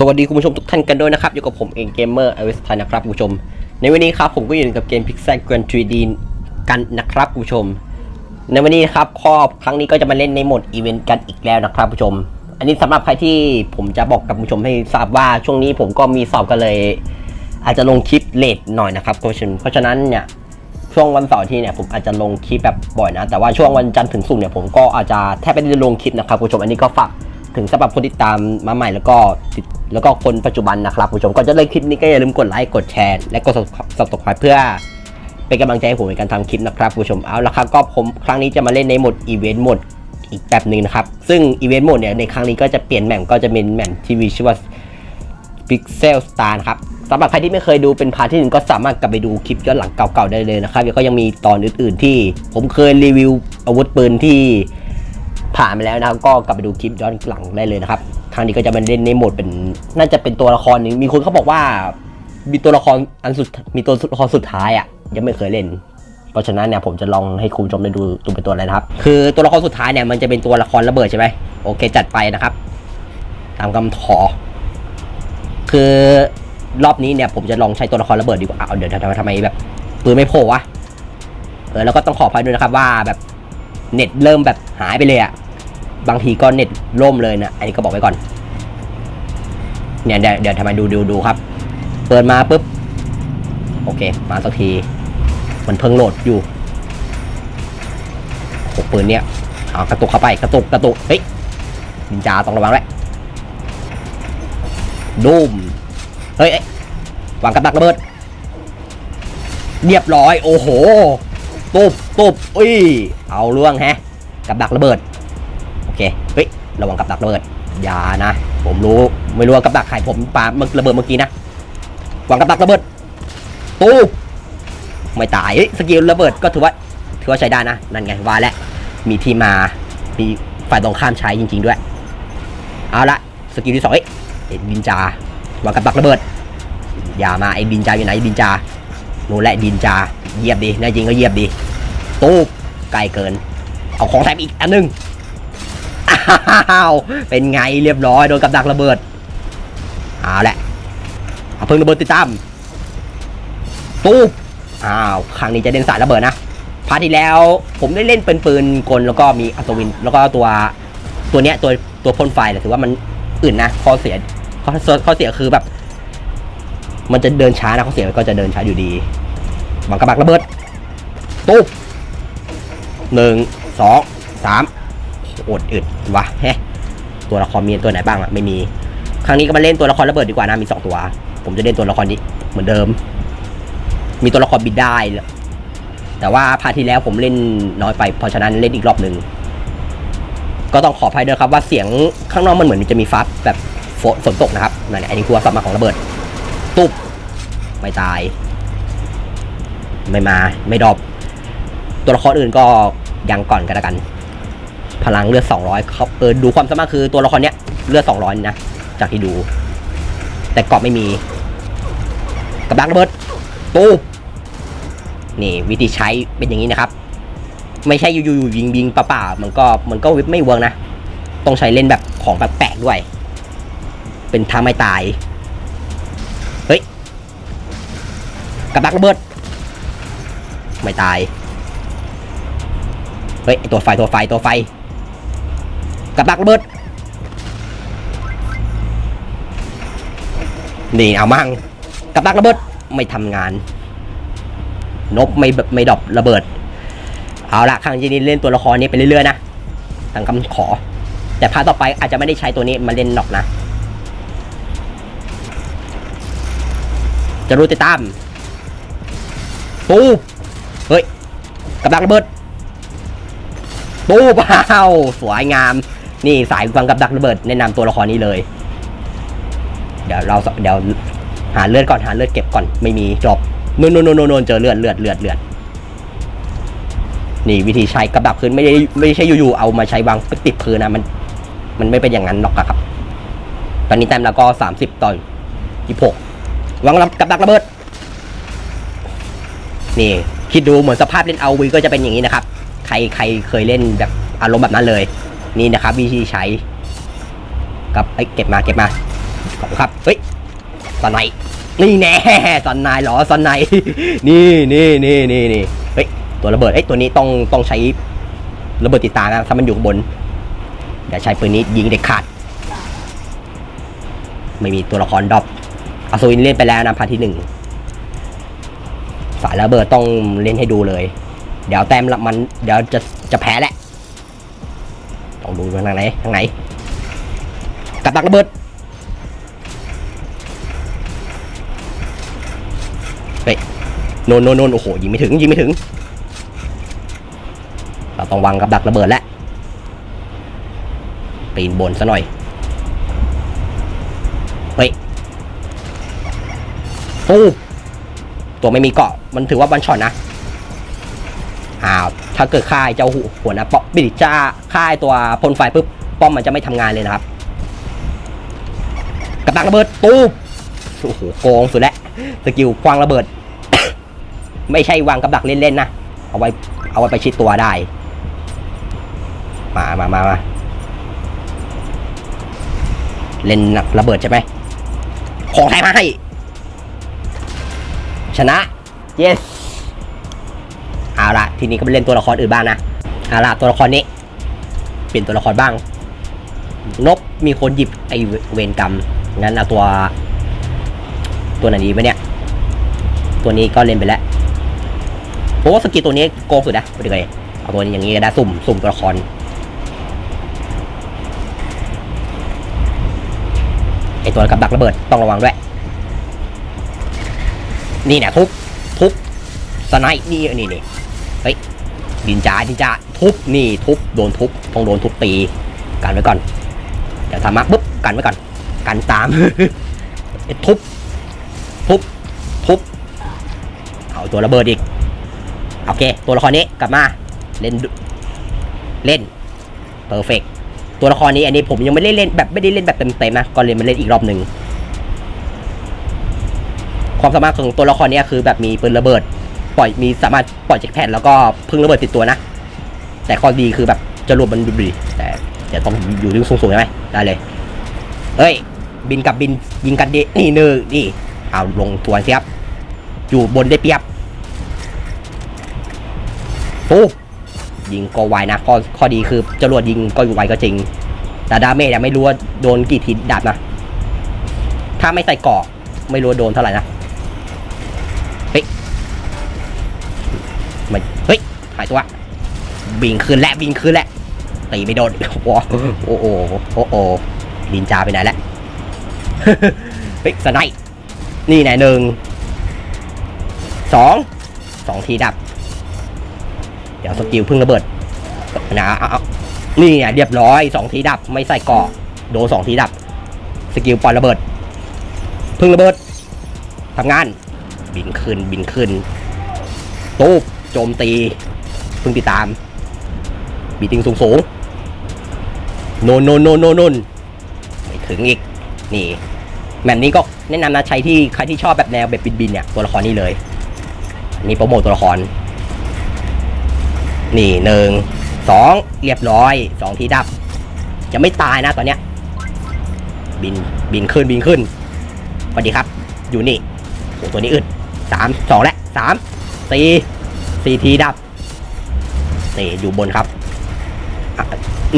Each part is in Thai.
สวัสดีคุณผู้ชมทุกท่านกันด้วยนะครับอยู่กับผมเองเกมเมอร์ไอวิสไทยนะครับคุณผู้ชม ในวันนี้ครับผมก็อยู่กับเกม Pixel Grand 3D กันนะครับคุณผู้ชม ในวันนี้นครับข้อบครั้งนี้ก็จะมาเล่นในโหมดอีเวนต์กันอีกแล้วนะครับคุณผู้ชม อันนี้สำหรับใครที่ผมจะบอกกับคุณผู้ชมให้ทราบว่าช่วงนี้ผมก็มีสอบกันเลย อาจจะลงคลิปเลทหน่อยนะครับคุณผู้ชมเพราะฉะนั้นเนี่ยช่วงวันเสาร์ที่เนี่ยผมอาจจะลงคลิปแบบบ่อยนะ แต่ว่าช่วงวันจันทร์ถึงศุกร์เนี่ยผมก็อาจจะแทบไม่ได้ลงคลิปนะครับคุณผู้ชมอันนี้ก็ฝาก ถึงสำหรับคนติดตามมาใหม่แล้วก็ติดแล้วก็คนปัจจุบันนะครับผู้ชมก็จะเลยคลิปนี้ก็อย่าลืมกดไลค์กดแชร์และกด subscribe เพื่อเป็นกำลังใจให้ผมในการทำคลิปนะครับผู้ชมเอาละครับก็ผมครั้งนี้จะมาเล่นในโหมดอีเวนต์โหมดอีกแบบหนึ่งนะครับ ซึ่งอีเวนต์โหมดเนี่ยในครั้งนี้ก็จะเปลี่ยนแหม่มก็จะเป็นแหม่มทีวีชื่อว่า Pixel Star ครับสำหรับใครที่ไม่เคยดูเป็นพาร์ทที่หนึ่งก็สามารถกลับไปดูคลิปย้อนหลังเก่าๆได้เลยนะครับแล้วก็ยังมีตอนอื่นๆที่ผมเคยรีวิวอาวุธปืนที่ ผ่านไปแล้วนะครับ ก็กลับไปดูคลิปย้อนหลังได้เลยนะครับครั้งนี้ก็จะมาเล่นในโหมดเป็น น่าจะเป็นตัวละครหนึ่งมีคนเขาบอกว่า มีตัวละครอันสุดมีตัวละครสุดท้ายอะยังไม่เคยเล่นเพราะฉะนั้นเนี่ยผมจะลองให้คุณผู้ชมได้ดูตัวเป็นตัวอะไรนะครับ คือตัวละครสุดท้ายเนี่ยมันจะเป็นตัวละครระเบิดใช่ไหมโอเคจัดไปนะครับ ตามคำขอ คือรอบนี้เนี่ยผมจะลองใช้ตัวละครระเบิดดีกว่าเอาเดี๋ยวทำไมทำไมแบบปืนไม่โผล่วะเออแล้วก็ต้องขออภัยด้วยนะครับว่าแบบเน็ตเริ่มแบบหายไปเลยอะ บางทีก็เน็ตล่มเลยนะ อันนี้ก็บอกไว้ก่อน เนี่ยเดี๋ยวเดี๋ยวทำไมดูดูดูครับ เปิดมาปุ๊บ โอเค มาสักที มันเพิ่งโหลดอยู่โอ้ปืนเนี่ยเอากระตุกเข้าไปกระตุกกระตุก เฮ้ยนินจาต้องระวังด้วยดูมเฮ้ยวางกับดักระเบิด เรียบร้อย โอ้โหตุบตุบอุ้ย เอาเรื่องแฮะ กับดักระเบิด เคเฮ้ยระวังกับดักระเบิดอย่านะ ผมรู้ไม่รู้ว่ากับดักใครผมปาเมื่อระเบิดเมื่อกี้นะวางกับดักระเบิดตู้ไม่ตายสกิลระเบิดก็ถือว่าถือว่าใช้ได้นะนั่นไงว่าแล้วมีที่มามีฝ่ายตรงข้ามใช้จริง ๆด้วย เอาละสกิลที่สองเอ้ยไอ้ดินจาวางกับดักระเบิดอย่ามาไอ้ดินจาอยู่ไหนดินจานู่นแหละดินจาเยียบดีแน่จริงก็เยียบดีตู้ไกลเกิน เอาของแถมอีกอันหนึง อ้าวเป็นไงเรียบร้อยโดนกับดักระเบิดเอาละเอาเพิ่งระเบิดติดตามตู้อ้าวครั้งนี้จะเล่นสายระเบิดนะพาร์ทที่แล้ว ผมได้เล่นเป็นปืนกลแล้วก็มีอัศวิน แล้วก็ตัวตัวเนี้ยตัวตัวพ่นไฟแต่ถือว่ามันอื่นนะข้อเสียข้อข้อเสียคือแบบ มันจะเดินช้านะข้อเสียก็จะเดินช้าอยู่ดีบังกระบักระเบิดตู้มหนึ่งสองสาม อดอึดวะแฮะตัวละครมีตัวไหนบ้างอะไม่มี ครั้งนี้ก็มาเล่นตัวละครระเบิดดีกว่านะมีสองตัว ผมจะเล่นตัวละครนี้เหมือนเดิม มีตัวละครบินได้ แต่ว่าพาที่แล้วผมเล่นน้อยไป เพราะฉะนั้นเล่นอีกรอบหนึ่งก็ต้องขออภัยด้วยครับว่าเสียงข้างนอกมันเหมือนมันจะมีฟ้าแบบฝนฝนตกนะครับนั่นแหละอันนี้คือว่าสัมมาของระเบิด ตุ๊บไม่ตาย ไม่มาไม่ดรอปตัวละครอื่นก็ยังก่อนกันละกัน พลังเลือด 200เขาเออดูความสามารถคือตัวละครเนี้ยเลือด 200 นะ จากที่ดู แต่เกาะไม่มี กับดักระเบิดตูนี่วิธีใช้เป็นอย่างนี้นะครับ ไม่ใช่อยู่ๆยิงยิงเปล่าๆมันก็มันก็วิบไม่เวิร์กนะ ต้องใช้เล่นแบบของแปลกๆด้วย เป็นทาไม่ตาย เฮ้ย กับดักระเบิด ไม่ตาย เฮ้ยตัวไฟตัวไฟตัวไฟ กับดักระเบิด นี่เอามั่งกับดักระเบิดไม่ทำงาน นบไม่ไม่ดอประเบิด เอาละครั้งที่นี้เล่นตัวละครนี้ไปเรื่อยๆนะตามคำขอ แต่พาต่อไปอาจจะไม่ได้ใช้ตัวนี้มาเล่นหรอกนะ จะรู้ติดตามปูเฮ้ยกับดักระเบิดปูเปล่าสวยงาม นี่สายฟังกับดักระเบิดแนะนำตัวละครนี้เลย เดี๋ยวเราเดี๋ยวหาเลือดก่อนหาเลือดเก็บก่อนไม่มีจบนู่นนู่นนู่นเจอเลือดเลือดเลือดเลือดนี่วิธีใช้กับดักพื้นไม่ได้ไม่ใช่อยู่ๆเอามาใช้วางติดพื้นนะมัน มันไม่เป็นอย่างนั้นหรอกครับ ตอนนี้แต้มเราก็สามสิบต่อยี่หกวางกับดักระเบิด นี่คิดดูเหมือนสภาพเล่นเอาวีก็จะเป็นอย่างนี้นะครับ ใครใครเคยเล่นแบบอารมณ์แบบนั้นเลย นี่นะครับวิธีใช้กับไอ้ยเก็บมาเก็บมาขอบครับเฮ้ยสไนด์นี่แน่สไนด์เหรอสไนนี่นี่นี่นี่นี่เฮ้ยตัวระเบิดเอ้ยตัวนี้ต้องต้องใช้ระเบิดติดตานะถ้ามันอยู่บนอย่าใช้ปืนนี้ยิงเด็ดขาด ไม่มีตัวละครดรอปอาซูอินเล่นไปแล้วนะพาร์ทที่หนึ่งสายระเบิดต้องเล่นให้ดูเลย เดี๋ยวแต้มละมันเดี๋ยวจะจะแพ้แหละ ต้องดูทางไหนทางไหนกับดักระเบิดเฮ้ยโนนโนนโนนโอ้โหยิงไม่ถึงยิงไม่ถึง เราต้องวางกับดักระเบิดแล้วปีนบนซะหน่อยเฮ้ยโอ้ตัวไม่มีเกาะมันถือว่าบันช็อตนะอ้าว ถ้าเกิดค่ายเจ้าหัวนะป๊อปบิดจ้าค่ายตัวพ่นไฟปุ๊บป้อมมันจะไม่ทำงานเลยนะครับกับดักระเบิดตูมโอ้โหโกงสุดแล้วสกิลควางระเบิด ไม่ใช่วางกับดักเล่นๆนะเอาไว้เอาไว้ไปชิดตัวได้ มามามามาเล่นระเบิดใช่ไหมของแถมมาให้ ชนะ yes เอาละทีนี้ก็ไปเล่นตัวละครอื่นบ้างนะเอาละตัวละครนี้ เปลี่ยนตัวละครบ้าง นกมีคนหยิบไอเวนกรรมงั้นเอาตัว ตัวไหนดีไหมเนี่ย ตัวนี้ก็เล่นไปแล้วเพราะว่าสกิลตัวนี้โกงสุดนะไปดูเลยเอาตัวนี้อย่างนี้ก็ได้สุ่มสุ่มตัวละครไอตัวกับดักระเบิดต้องระวังด้วย นี่เนี่ยทุบทุบสไนป์นี่นี่นี่ ดินจ้าดินจาทุบนี่ทุบโดนทุบต้องโดนทุบตีกันไว้ก่อนเดี๋ยวทำมาปุ๊บกันไว้ก่อน กันตามไอ้ทุบทุบทุบเอาตัวระเบิดอีกโอเค ตัวละครนี้กลับมาเล่นเล่นเพอร์เฟกตัวละครนี้อันนี้ผมยังไม่ได้เล่นแบบไม่ได้เล่นแบบเต็มๆนะก็เล่นมาเล่นอีกรอบหนึ่งความสามารถของตัวละครนี้คือแบบมีปืนระเบิด ปล่อยมีสามารถปล่อยจ็คแพดแล้วก็พึ่งระเบิดติดตัวนะ แต่ข้อดีคือแบบจรวดมันดุดีแต่เดี๋ยวต้องอยู่ที่สูงๆใช่ไหมได้เลยเฮ้ย บินกับบินยิงกันดินี่เนอนี่เอาลงทวนเสียบอยู่บนได้เปรียบโอ้ยิงก็ไวนะข้อข้อดีคือจรวดยิงก็ไวก็จริง แต่ดาเมจยังไม่รู้ว่าโดนกี่ทีดาบนะ ถ้าไม่ใส่เกาะไม่รู้โดนเท่าไหร่นะ เฮ้ยมัน เฮ้ยหายตัวบิงคืนและบิงคืนและตีไม่โดนโอ้โหโอ้โหโอ้โหดินจาไปไหนแล้วเฮ้ยสไนป์นี่ไหนหนึ่งสองสองทีดับ เดี๋ยวสกิลพึ่งระเบิดนะเอาเอานี่ไงเรียบร้อยสองทีดับ ไม่ใส่เกาะโดนสองทีดับ สกิลปล่อยระเบิด พึ่งระเบิดทำงาน บินขึ้นบินขึ้นตูบโจมตี พึ่งติดตาม บีติงสูงสูงโนนโนนโนนโนนโนนไม่ถึงอีก นี่แบบนี้ก็แนะนำนะใช้ที่ใครที่ชอบแบบแนวแบบบินบินเนี่ยตัวละครนี้เลยอันนี่โปรโมทตัวละคร นี่หนึ่งสองเรียบร้อยสองทีดับ จะไม่ตายนะตอนเนี้ย บินบินขึ้นบินขึ้นสวัสดีครับ อยู่นี่โอ้ตัวนี้อึดสามสองและสามสี่สี่ทีดับ นี่อยู่บนครับ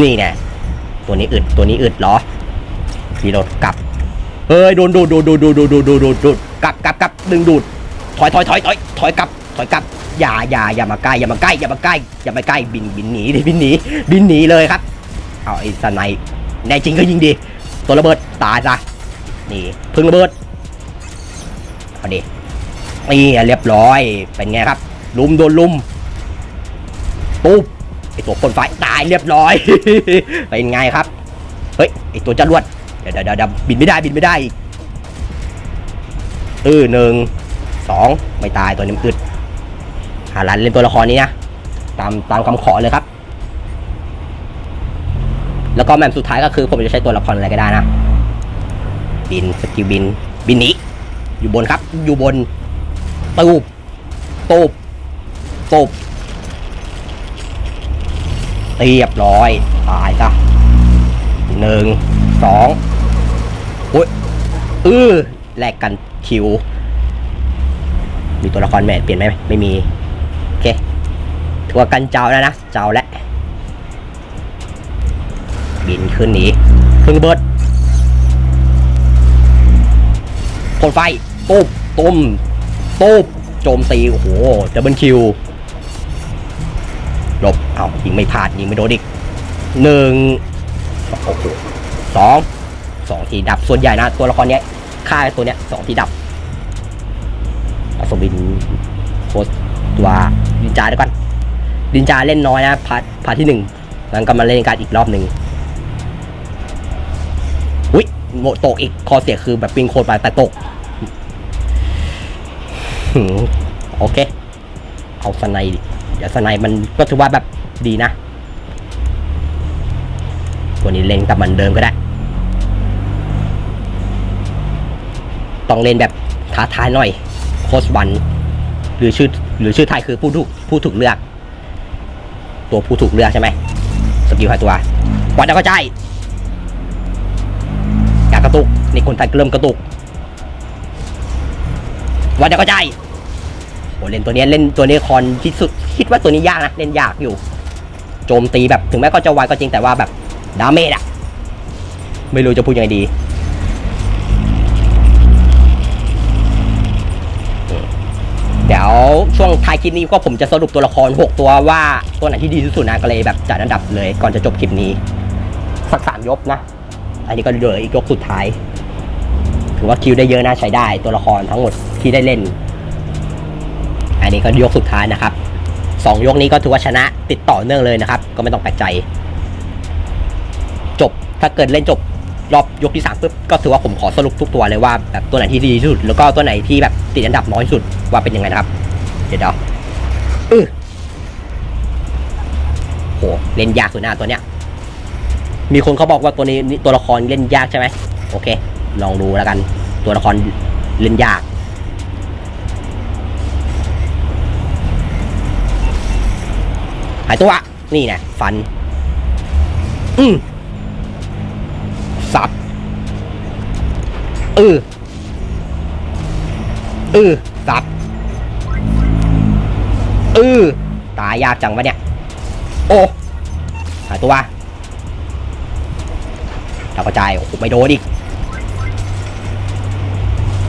นี่ไงตัวนี้อึดตัวนี้อึดเหรอพี่รถกลับเฮ้ยโดนดูดดูดดูดดูดดูดดูดดูกลับกลับกลับดึงดูดถอยถอยถอยถอยถอยกลับถอยกลับอย่าอย่าอย่ามาใกล้อย่ามาใกล้อย่ามาใกล้อย่ามาใกล้บินบินหนีดิบินหนีบินหนีเลยครับเอาไอ้สไนแน่จริงก็ยิงดี ตัวระเบิดตายซะนี่พึ่งระเบิดเอาดินี่เรียบร้อยเป็นไงครับ ลุมโดนลุม ปุ๊บไอตัวคนไฟตายเรียบร้อย เป็นไงครับ เฮ้ยไอตัวจรวดเดี๋ยวเดี๋ยวเดี๋ยวบินไม่ได้บินไม่ได้อีกเออหนึ่งสองไม่ตายตัวนี้มันอึดหาลันเล่นตัวละครนี้นะตามตามคำขอเลยครับ แล้วก็แมมสุดท้ายก็คือผมจะใช้ตัวละครอะไรก็ได้นะ บินสกิลบินบินนีอยู่บนครับ อยู่บนตูบตูบตูบ เรียบร้อย ตายซะหนึ่งสองอุ้ยเออแลกกันคิว มีตัวละครแม่เปลี่ยนไหมไม่มี โอเคถือว่ากันเจ้าแล้วนะ เจ้าและบินขึ้นหนีขึ้นเบิดพ่นไฟปุ๊บตุ้มปุ๊บโจมตี โอ้โหดับเบิลคิว เอายิงไม่พลาดยิงไม่โดนอีกหนึ่งโอ้โหสองสองทีดับส่วนใหญ่นะ ตัวละครเนี้ยฆ่าตัวเนี้ยสองทีดับอัศวินโคตรตัวดินจาดี๋ยก่อนดินจาเล่นน้อยนะพาร์ทพาร์ทที่หนึ่งแล้วก็มาเล่นการอีกรอบหนึ่งอุ้ยโมตกอีกคอเสียคือแบบปิงโคตรไปแต่ตกโอเค เอาสไนดิเดี๋ยวสไนด์มันก็ถือว่าแบบ ดีนะ ตัวนี้เล่นกับมันเดิมก็ได้ ต้องเล่นแบบท้าทายหน่อย โคสวัน หรือชื่อหรือชื่อไทยคือผู้ถูกผู้ถูกเลือก ตัวผู้ถูกเลือกใช่ไหมสกิลหายตัววัดแล้วก็ใจอยากกระตุกนี่คนไทยเริ่มกระตุกวัดแล้วก็ใจโหเล่นตัวนี้เล่นตัวนี้คอนที่สุดคิดว่าตัวนี้ยากนะ เล่นยากอยู่ โจมตีแบบถึงแม้ก็จะไวก็จริงแต่ว่าแบบดาเมจอะไม่รู้จะพูดยังไงดี เดี๋ยวช่วงท้ายคลิปนี้ก็ผมจะสรุปตัวละคร 6 ตัวว่าตัวไหนที่ดีที่สุดนะก็เลยแบบจัดอันดับเลยก่อนจะจบคลิปนี้ สักสามยกนะ อันนี้ก็เหลืออีกยกสุดท้าย ถือว่าคิวได้เยอะนะใช้ได้ตัวละครทั้งหมดที่ได้เล่น อันนี้ก็ยกสุดท้ายนะครับ สองยกนี้ก็ถือว่าชนะติดต่อเนื่องเลยนะครับ ก็ไม่ต้องแปลกใจ จบถ้าเกิดเล่นจบรอบยกที่สามปุ๊บก็ถือว่าผมขอสรุปทุกตัวเลยว่าแบบตัวไหนที่ดีที่สุด แล้วก็ตัวไหนที่แบบติดอันดับน้อยที่สุดว่าเป็นยังไงนะครับ เดี๋ยวเดี๋ยวเออโหเล่นยากสุดหน้าตัวเนี้ยมีคนเขาบอกว่าตัวนี้ตัวละครเล่นยากใช่ไหมโอเค ลองดูแล้วกัน ตัวละครเล่นยาก หายตัว นี่นะฟัน อืมสับเออเออสับเออตายยากจังวะเนี่ย โอ้หายตัวดาวกระจายโอ้โหไม่โดนอีก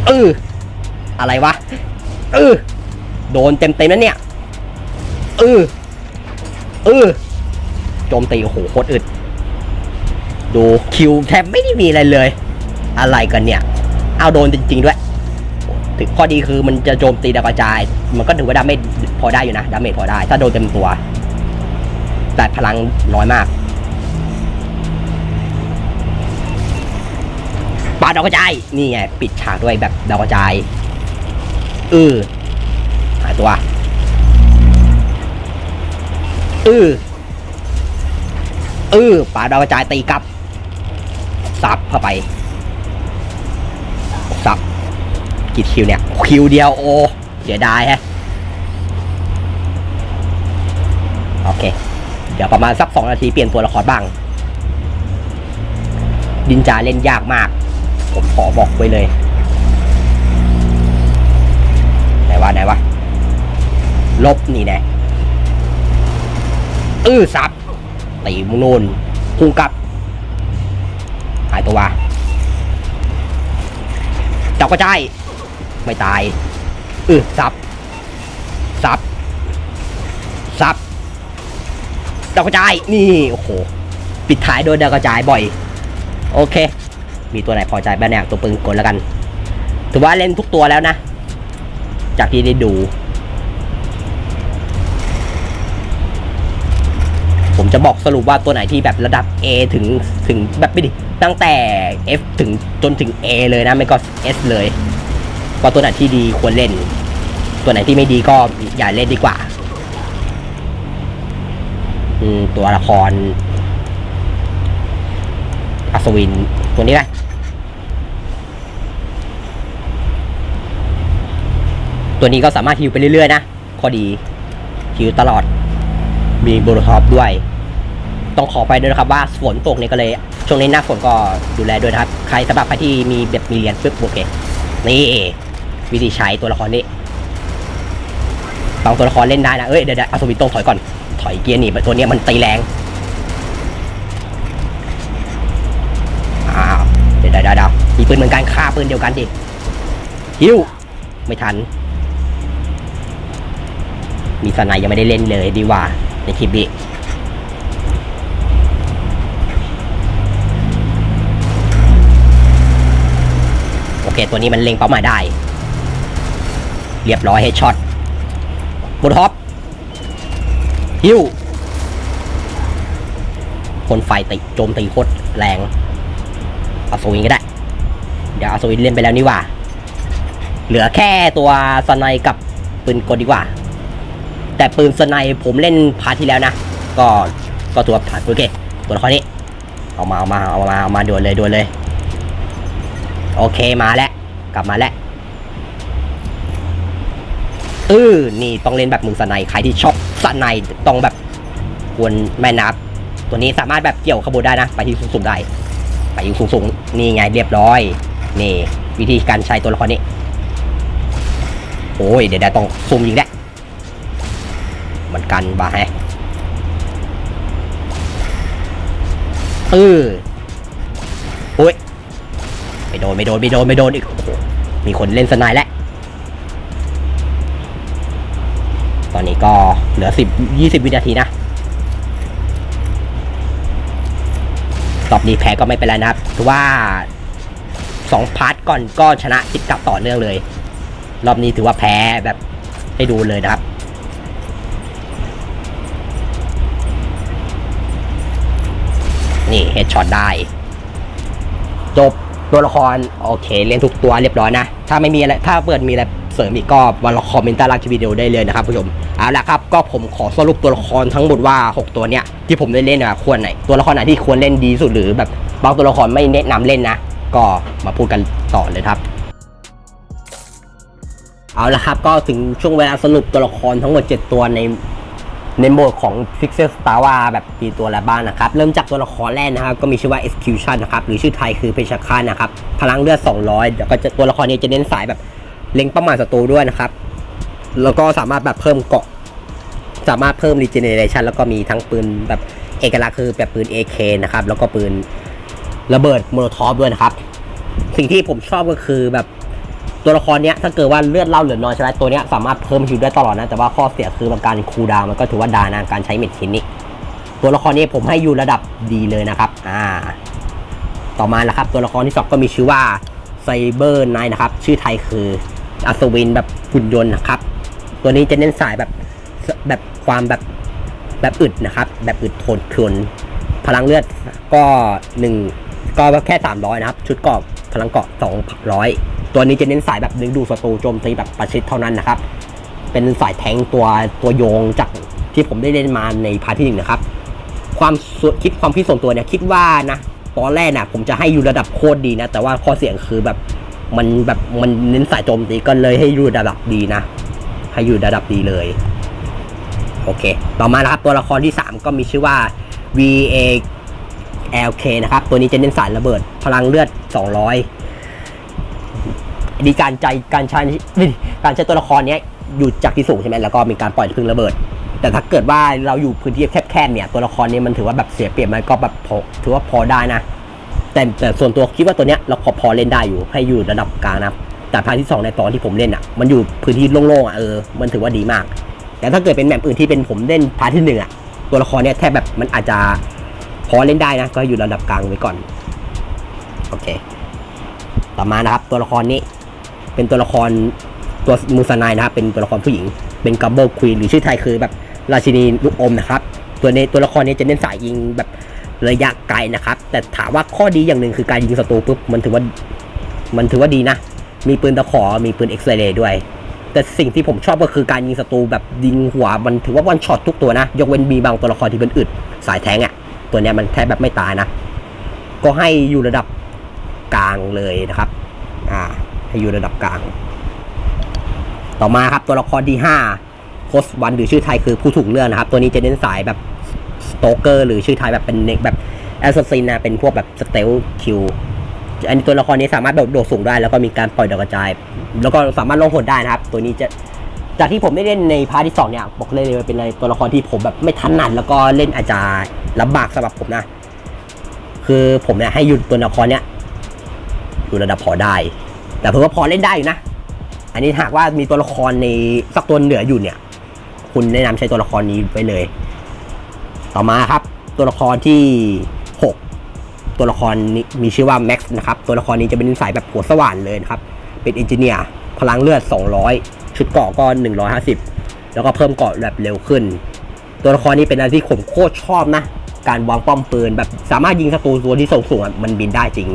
เอออะไรวะเออโดนเต็มเต็มๆแล้วเนี่ยเออ เออโจมตีโอ้โหโคตรอึด ดูคิวแทบไม่ได้มีอะไรเลย อะไรกันเนี่ย เอาโดนจริง ๆ ด้วยถึงข้อดีคือมันจะโจมตีดาวกระจาย มันก็ถือว่าดาเมจพอได้อยู่นะดาเมจพอได้ ถ้าโดนเต็มตัว แต่พลังน้อยมากปาดาวกระจายนี่ไงปิดฉากด้วยแบบดาวกระจายเออหายตัว เออเออป่าดาวกระจายตีกลับซับเข้าไปซับกี่คิวเนี่ย คิวเดียวโอเสียดายฮะโอเค เดี๋ยวประมาณสักสองนาทีเปลี่ยนตัวละครบ้าง ดินจาเล่นยากมาก ผมขอบอกไว้เลย ไหนวะไหนวะลบนี่แน่ เออซับตีมุงนูนพุ่งกลับ หายตัวเจับกระจายไม่ตายเออซับซับซับดาวกระจายนี่โอ้โหปิดท้ายโดยดาวกระจายบ่อย โอเค มีตัวไหนพอใจบ้างเนี่ยตัวปืนกลแล้วกัน ถือว่าเล่นทุกตัวแล้วนะ จากที่ได้ดู จะบอกสรุปว่าตัวไหนที่แบบระดับ A ถึงถึงแบบไม่ดิตั้งแต่ F ถึงจนถึง A เลยนะไม่ก็ S เลยว่าตัวไหนที่ดีควรเล่น ตัวไหนที่ไม่ดีก็อย่าเล่นดีกว่าอืมตัวละครอัศวินตัวนี้นะตัวนี้ก็สามารถฮิวไปเรื่อยๆนะ ข้อดีฮิวตลอด มีโบรท็อปด้วย ต้องขอไปด้วยนะครับว่าฝนตกเนี่ยก็เลย ช่วงนี้หน้าฝนก็ดูแลด้วยนะครับ ใครสำหรับใครที่มีแบบมีเรียนปุ๊บโอเคนี่วิธีใช้ตัวละครนี้บางตัวละครเล่นได้นะเอ้ยเดี๋ยวเดะอาสวิตโต้ถอยก่อน ถอยเกียร์หนีตัวนี้มันตีแรงอ้าวเดี๋ยวเดี๋ยวเดี๋ยวมีปืนเหมือนกันฆ่าปืนเดียวกันดิฮิวไม่ทัน มีสไนยังไม่ได้เล่นเลยดีกว่าในคลิปนี้ เคตัวนี้มันเล็งเป้าหมายได้ เรียบร้อยเฮดช็อตบนท็อปฮิวคนไฟติโจมตีโคตรแรงอาสวิงก็ได้ เดี๋ยวอาสวิงเล่นไปแล้วนี่ว่า เหลือแค่ตัวสไนกับปืนกลดีกว่า แต่ปืนสไนผมเล่นพาร์ทที่แล้วนะ ก็ก็ตัวผ่านโอเคตัวละครนี้ เอามาเอามาเอามาเอามาด่วนเลยด่วนเลย โอเคมาแล้ว กลับมาแล้วเออนี่ต้องเล่นแบบมือสไนใครที่ชอบสไนต้องแบบควรแม่นับ ตัวนี้สามารถแบบเกี่ยวขบวนได้นะ ไปที่สูงๆได้ ไปอยู่สูงๆ นี่ไงเรียบร้อย นี่ วิธีการใช้ตัวละครนี้ โอ้ยเดี๋ยวได้ต้องซูมยิงแหละเหมือนกันบ้าแฮะเออโอ้ยไม่ โดนไม่โดนไม่โดนไม่โดนอีกโอ้โหมีคนเล่นสนด์แล้วตอนนี้ก็เหลือสิบยี่สิบวินาทีนะรอบนี้แพ้ก็ไม่เป็นไรนะครับถือว่าสองพาร์ทก่อนก็ชนะติดกับต่อเนื่องเลย รอบนี้ถือว่าแพ้แบบให้ดูเลยนะครับนี่เฮดช็อตได้ จบ ตัวละครโอเค เล่นทุกตัวเรียบร้อยนะ ถ้าไม่มีอะไรถ้าเปิดมีอะไรเสริมอีกก็มาคอมเมนต์ใต้ล่างคลิปวิดีโอได้เลยนะครับผู้ชมเอาละครับก็ผมขอสรุปตัวละครทั้งหมดว่า 6 ตัวเนี้ยที่ผมได้เล่นนะควรไหน ตัวละครไหนที่ควรเล่นดีสุดหรือแบบบางตัวละครไม่แนะนำเล่นนะ ก็มาพูดกันต่อเลยครับ เอาละครับก็ถึงช่วงเวลาสรุปตัวละครทั้งหมด 7 ตัวใน ในโหมดของ Pixel Star ว่าแบบปีตัวละบ้านนะครับ เริ่มจากตัวละครแรกนะครับ ก็มีชื่อว่า Execution นะครับ หรือชื่อไทยคือเพชฌฆาตนะครับ พลังเลือด 200 แล้วก็จะตัวละครนี้จะเน้นสายแบบเล็งเป้าหมายศัตรูด้วยนะครับ แล้วก็สามารถแบบเพิ่มเกาะ สามารถเพิ่ม regeneration แล้วก็มีทั้งปืนแบบเอกลักษณ์คือแบบปืน AK นะครับ แล้วก็ปืนระเบิดโมโนทอปด้วยนะครับ สิ่งที่ผมชอบก็คือแบบ ตัวละครเนี้ยถ้าเกิดว่าเลือดเล่าเหลือน้อยใช่ไหมตัวเนี้ยสามารถเพิ่มฮิวได้ตลอดนะ แต่ว่าข้อเสียคือการคูดาวมันก็ถือว่าดานะการใช้เม็ดชิ้นนี้ ตัวละครนี้ผมให้อยู่ระดับดีเลยนะครับ อ่า ต่อมาแล้วครับ ตัวละครที่สองก็มีชื่อว่าไซเบอร์ไนนะครับ ชื่อไทยคืออัศวินแบบหุ่นยนต์นะครับ ตัวนี้จะเน้นสายแบบแบบความแบบแบบอึดนะครับ แบบอึดทนทนพลังเลือดก็หนึ่งก็แค่300นะครับ ชุดเกราะพลังเกราะ200 ตัวนี้จะเน้นสายแบบดึงดูดศัตรูโจมตีแบบประชิดเท่านั้นนะครับ เป็นสายแทงตัวตัวโยงจากที่ผมได้เล่นมาในพาร์ทที่หนึ่งนะครับ ความคิดความคิดส่วนตัวเนี่ยคิดว่านะตอนแรกนะผมจะให้อยู่ระดับโคตรดีนะ แต่ว่าข้อเสียงคือแบบมันแบบมันเน้นสายโจมตีก็เลยให้อยู่ระดับดีนะ ให้อยู่ระดับดีเลย โอเค ต่อมานะครับตัวละครที่ 3 ก็มีชื่อว่า V A L K นะครับ ตัวนี้จะเน้นสายระเบิดพลังเลือด 200 ดีการใจการใช้การใช้ตัวละครเนี้ยอยู่จากที่สูงใช่ไหมแล้วก็มีการปล่อยพึ่งระเบิด แต่ถ้าเกิดว่าเราอยู่พื้นที่แคบๆเนี่ยตัวละครนี้มันถือว่าแบบเสียเปรียบไหมก็แบบพอถือว่าพอได้นะ แต่แต่ส่วนตัวคิดว่าตัวเนี้ยเราพอพอเล่นได้อยู่ให้อยู่ระดับกลางนะแต่พาร์ทที่สองในตอนที่ผมเล่นอะมันอยู่พื้นที่โล่งๆอะเออมันถือว่าดีมาก แต่ถ้าเกิดเป็นแมปอื่นที่เป็นผมเล่นพาร์ทที่หนึ่งอะตัวละครเนี้ยแทบแบบมันอาจจะพอเล่นได้นะ ก็อยู่ระดับกลางไว้ก่อนโอเค ต่อมานะครับตัวละครนี้ เป็นตัวละครตัวมูซานายนะครับเป็นตัวละครผู้หญิง เป็นกัมเบิลควีนหรือชื่อไทยคือแบบราชินีลูกอมนะครับตัวนี้ตัวละครนี้จะเน้นสายยิงแบบระยะไกลนะครับ แต่ถามว่าข้อดีอย่างหนึ่งคือการยิงศัตรูปุ๊บมันถือว่ามันถือว่าดีนะ มีปืนตะขอมีปืนเอ็กซ์เรย์ด้วย แต่สิ่งที่ผมชอบก็คือการยิงศัตรูแบบยิงหัวมันถือว่าวันช็อตทุกตัวนะ ยกเว้นมีบางตัวละครที่เป็นอึดสายแทงอะ่ะ ตัวเนี้ยมันแทบแบบไม่ตายนะ ก็ให้อยู่ระดับกลางเลยนะครับ อ่า ให้อยู่ระดับกลาง ต่อมาครับตัวละครที่5โคสวันหรือชื่อไทยคือผู้ถูกเลือกนะครับ ตัวนี้จะเน้นสายแบบสโตเกอร์หรือชื่อไทยแบบเป็นเน็กแบบแอสซัสซินนะเป็นพวกแบบสเตลคิวอันนี้ตัวละครนี้สามารถแบบโดดสูงได้ แล้วก็มีการปล่อยดาวกระจาย แล้วก็สามารถลงหนได้นะครับ ตัวนี้จะจากที่ผมได้เล่นในพาร์ทที่สองเนี่ยบอกเลยเลยเป็นอะไรตัวละครที่ผมแบบไม่ถนัดแล้วก็เล่นอาจจะลำบากสำหรับผมนะ คือผมเนี่ยให้อยูตัวละครเนี้ยอยู่ระดับพอได้ แต่ผมว่าพอเล่นได้อยู่นะ อันนี้หากว่ามีตัวละครในสักตัวเหนืออยู่เนี่ย คุณแนะนำใช้ตัวละครนี้ไปเลย ต่อมาครับ ตัวละครที่ 6 ตัวละครนี้มีชื่อว่าแม็กซ์นะครับ ตัวละครนี้จะเป็นสายแบบหัวสว่านเลยนะครับ เป็นเอนจิเนียร์พลังเลือด 200 ชุดเกราะก็ 150 แล้วก็เพิ่มเกราะแบบเร็วขึ้น ตัวละครนี้เป็นอะไรที่ผมโคตรชอบนะ การวางป้อมปืนแบบสามารถยิงศัตรูตัวที่สูงสูงๆมันบินได้จริง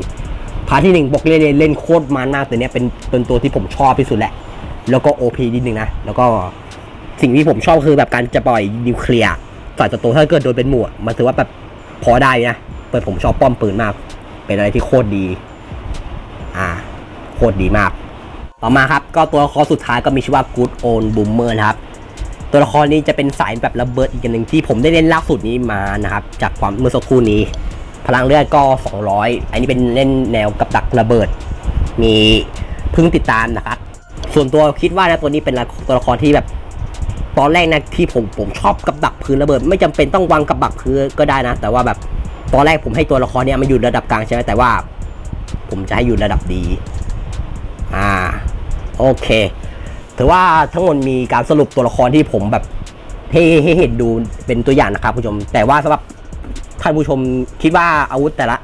พาร์ทที่หนึ่งบอกเล่นเล่นโคตรมันมากตัวเนี้ยเป็นเป็นตัวที่ผมชอบที่สุดแหละ แล้วก็ OP นิดนึงนะ แล้วก็สิ่งที่ผมชอบคือแบบการจะปล่อยนิวเคลียร์ฝ่ายศัตรูถ้าเกิดโดนเป็นหมวดมันถือว่าแบบพอได้นะเปิดผมชอบป้อมปืนมาก เป็นอะไรที่โคตรดี อ่า โคตรดีมาก ต่อมาครับ ก็ตัวละครสุดท้ายก็มีชื่อว่า Good Old Boomer นะครับตัวละครนี้จะเป็นสายแบบระเบิดอีกอย่างหนึ่งที่ผมได้เล่นล่าสุดนี้มานะครับ จากความเมื่อสักครู่นี้ พลังเลือดก็ 200 อันนี้เป็นเล่นแนวกับดักระเบิด มีพึ่งติดตามนะครับ ส่วนตัวคิดว่านะตัวนี้เป็นตัวละครที่แบบตอนแรกนะที่ผมผมชอบกับดักพื้นระเบิด ไม่จำเป็นต้องวางกับดักพื้นก็ได้นะ แต่ว่าแบบตอนแรกผมให้ตัวละครเนี้ยมันอยู่ระดับกลางใช่ไหมแต่ว่า ผมจะให้อยู่ระดับดี อ่า โอเคถือว่าทั้งหมดมีการสรุปตัวละครที่ผมแบบให้ให้เห็นดูเป็นตัวอย่างนะครับผู้ชม แต่ว่าสำหรับ ท่านผู้ชมคิดว่าอาวุธแต่ละ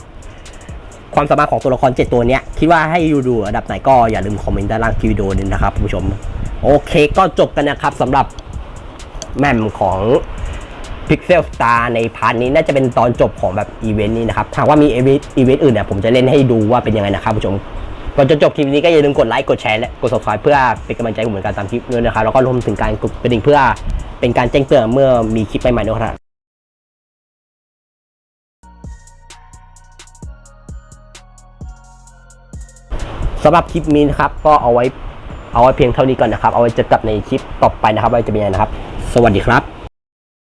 ความสามารถของตัวละคร 7 ตัวเนี้ย คิดว่าให้ดูดูระดับไหนก็อย่าลืมคอมเมนต์ด้านล่างคลิปวิดีโอนี้นะครับผู้ชม โอเคก็จบกันนะครับสำหรับแมมของ Pixel Star ในพาร์ทนี้น่าจะเป็นตอนจบของแบบอีเวนต์นี้นะครับหากว่ามีอีเวนต์อื่นเนี่ยผมจะเล่นให้ดูว่าเป็นยังไงนะครับผู้ชมก่อนจะจบคลิปนี้ก็อย่าลืมกดไลค์กดแชร์และกด subscribe เพื่อเป็นกำลังใจผมเหมือนการตามคลิปด้วยนะครับแล้วก็รวมถึงการกดกระดิ่งเพื่อเป็นการแจ้งเตือนเมื่อมีคลิปใหม่ๆด้วยครับ สำหรับคลิปนี้นะครับ ก็เอาไว้เอาไว้เพียงเท่านี้ก่อนนะครับ เอาไว้เจอกับในคลิปต่อไปนะครับว่าจะเป็นยังไงนะครับ สวัสดีครับ